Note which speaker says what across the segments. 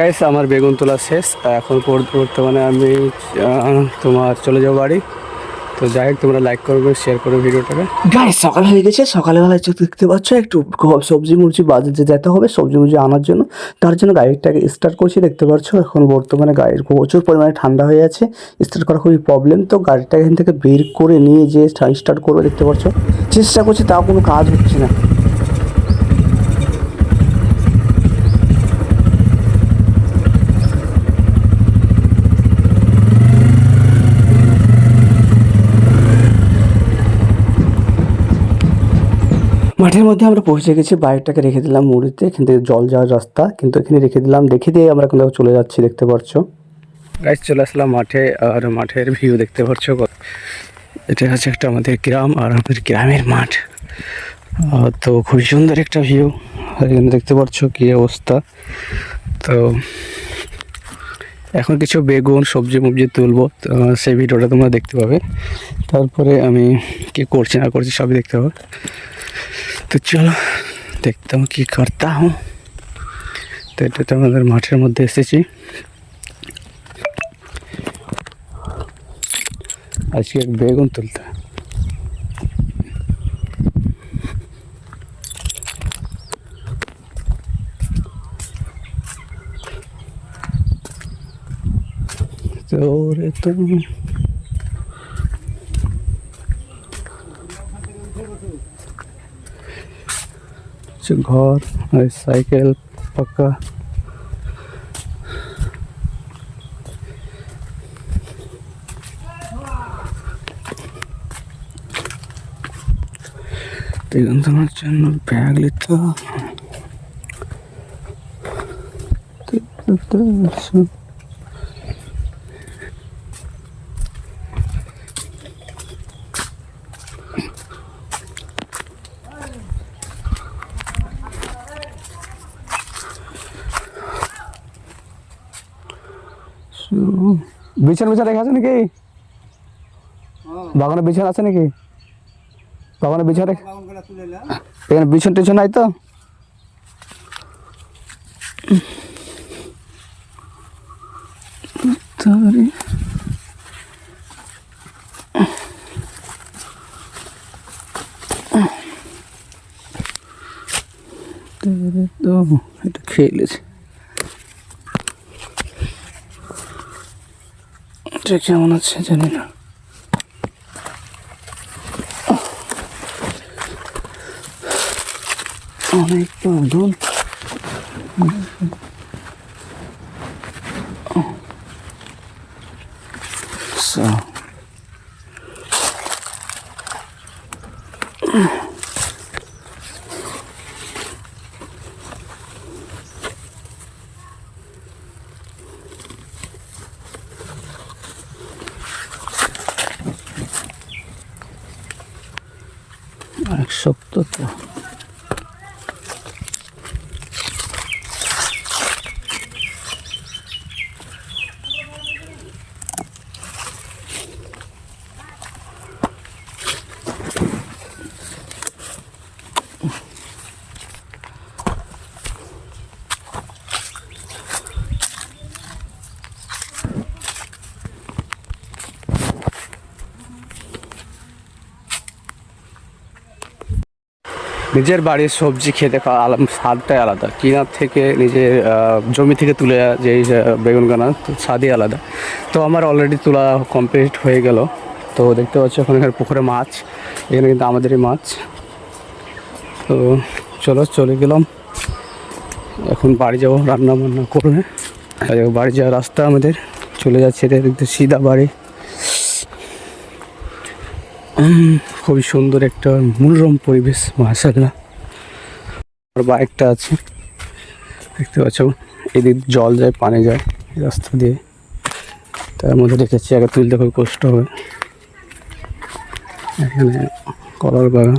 Speaker 1: Guys আমার বেগুন তোলা শেষ। এখন বর্তমানে আমি তোমার চলে যাব বাড়ি। তো যাই হোক, তোমরা লাইক করবে শেয়ার করবে ভিডিওটাকে।
Speaker 2: গাইস সকাল হয়ে গেছে। সকালবেলা যে দেখতে পাচ্ছ, একটু সবজি মুরজি বাজারে যেতে হবে, সবজি মুরজি আনার জন্য। তার জন্য গাড়িটাকে স্টার্ট করছি, দেখতে পাচ্ছ। এখন বর্তমানে গাড়ির প্রচুর পরিমাণে ঠান্ডা হয়ে আছে। স্টার্ট করা খুবই প্রবলেম তো গাড়িটা এখান থেকে বের করে নিয়ে যে স্টার্ট করবে, দেখতে পাচ্ছ। চেষ্টা করছি, তাও কোনো কাজ হচ্ছে না। মাঠের মধ্যে আমরা পৌঁছে গেছি বাইকটাকে রেখে দিলাম মুড়িতে, এখান থেকে জল যাওয়ার রাস্তা, কিন্তু এখানে রেখে দিলাম, দেখে দিয়ে আমরা এখন চলে যাচ্ছি, দেখতে পাচ্ছ
Speaker 1: গাইস চলে আসলাম মাঠে, আর মাঠের ভিউ দেখতে পাচ্ছ এটা হচ্ছে একটা আমাদের গ্রাম, আর আমাদের গ্রামের মাঠ। তো খুবই সুন্দর একটা ভিউ আর এখানে দেখতে পাচ্ছ কি অবস্থা। তো এখন কিছু বেগুন, সবজি মবজি তুলবো সেই ভিডিওটা তোমরা দেখতে পাবে। তারপরে আমি কি করছি না করছি সবই দেখতে পাবে। তো চলো দেখতে হूँ কি করতা হুম তো এটা তো আমাদের মাঠের মধ্যে এসেছি। আজকে এক বেগুন তুলতে। তোরে তুমি। হচ্ছে ঘর আর সাইকেল পাকা বেগুন তোমার জন্য বিছান বিছান রেখে আছে নাকি? বাগানে বিছান আছে নাকি? বাগানে বিছান রেখে এখানে বিছান টিছন নাই তো? তো এটা খেলেছে এটা কেমন আছে জানি না। অনেক পাগল So. অনেক শক্ত তো। নিজের বাড়ির সবজি খেতে স্বাদটাই আলাদা। কিনার থেকে নিজের জমি থেকে তুলে যে এই বেগুন গানা স্বাদই আলাদা। তো আমার অলরেডি তোলা কমপ্লিট হয়ে গেল। তো দেখতে পাচ্ছ এখানে পুকুরে মাছ, এখানে কিন্তু আমাদেরই মাছ। তো চলো, চলে গেলাম। এখন বাড়ি যাব রান্না বান্না করবে বাড়ি যাওয়ার রাস্তা আমাদের। চলে যাচ্ছে এটা দেখতে সিধা বাড়ি। খুবই সুন্দর একটা মনোরম পরিবেশ মাসাল্লাহ আর বাইকটা আছে, দেখতে পাচ্ছ, এদিক জল যায়, পানি যায় রাস্তা দিয়ে। তার মধ্যে রেখেছি আগে তুলতে খুব কষ্ট হবে। এখানে কলার বাগান।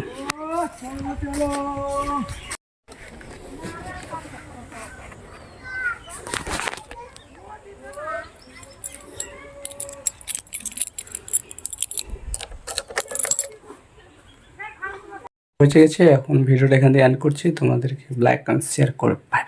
Speaker 1: পৌঁছে গেছে। এখন ভিডিওটা এখান থেকে এন্ড করছি। তোমাদেরকে লাইক কমেন্ট শেয়ার করে বাই